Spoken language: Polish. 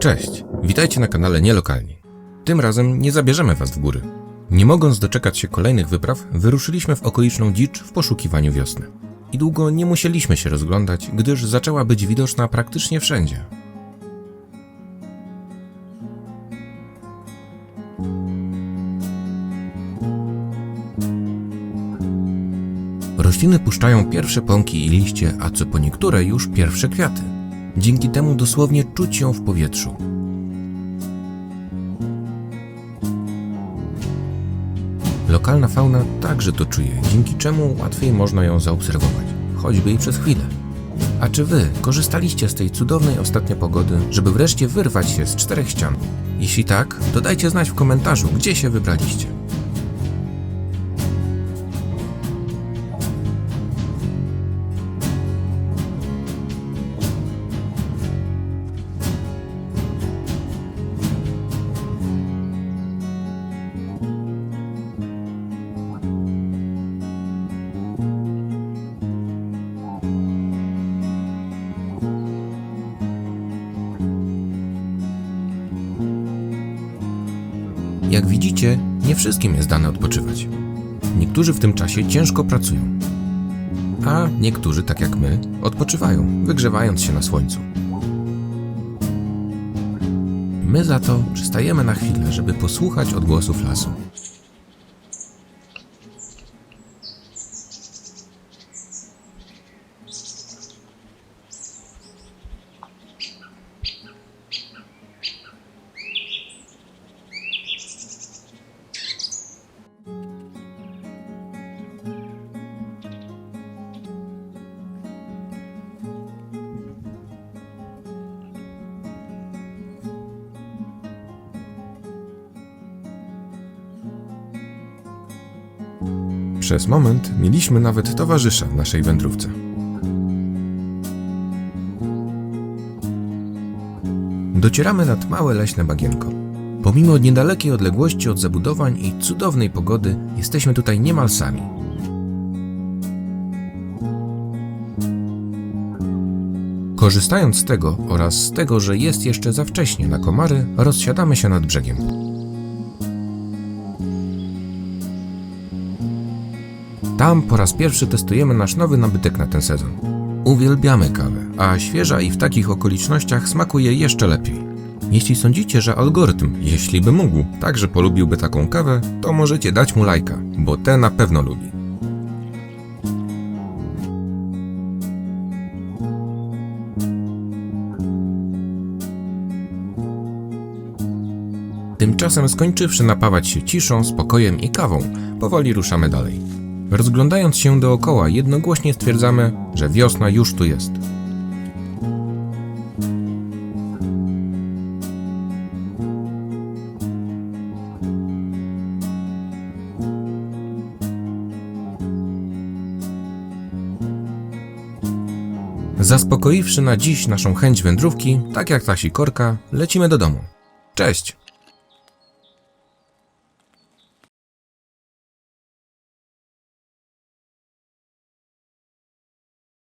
Cześć, witajcie na kanale Nielokalni. Tym razem nie zabierzemy Was w góry. Nie mogąc doczekać się kolejnych wypraw, wyruszyliśmy w okoliczną dzicz w poszukiwaniu wiosny. I długo nie musieliśmy się rozglądać, gdyż zaczęła być widoczna praktycznie wszędzie. Rośliny puszczają pierwsze pąki i liście, a co po niektóre już pierwsze kwiaty. Dzięki temu dosłownie czuć ją w powietrzu. Lokalna fauna także to czuje, dzięki czemu łatwiej można ją zaobserwować, choćby i przez chwilę. A czy wy korzystaliście z tej cudownej ostatnio pogody, żeby wreszcie wyrwać się z czterech ścian? Jeśli tak, to dajcie znać w komentarzu, gdzie się wybraliście. Jak widzicie, nie wszystkim jest dane odpoczywać. Niektórzy w tym czasie ciężko pracują, a niektórzy, tak jak my, odpoczywają, wygrzewając się na słońcu. My za to przystajemy na chwilę, żeby posłuchać odgłosów lasu. Przez moment mieliśmy nawet towarzysza w naszej wędrówce. Docieramy nad małe leśne bagienko. Pomimo niedalekiej odległości od zabudowań i cudownej pogody, jesteśmy tutaj niemal sami. Korzystając z tego oraz z tego, że jest jeszcze za wcześnie na komary, rozsiadamy się nad brzegiem. Tam po raz pierwszy testujemy nasz nowy nabytek na ten sezon. Uwielbiamy kawę, a świeża i w takich okolicznościach smakuje jeszcze lepiej. Jeśli sądzicie, że algorytm, jeśli by mógł, także polubiłby taką kawę, to możecie dać mu lajka, bo te na pewno lubi. Tymczasem skończywszy napawać się ciszą, spokojem i kawą, powoli ruszamy dalej. Rozglądając się dookoła, jednogłośnie stwierdzamy, że wiosna już tu jest. Zaspokoiwszy na dziś naszą chęć wędrówki, tak jak ta sikorka, lecimy do domu. Cześć!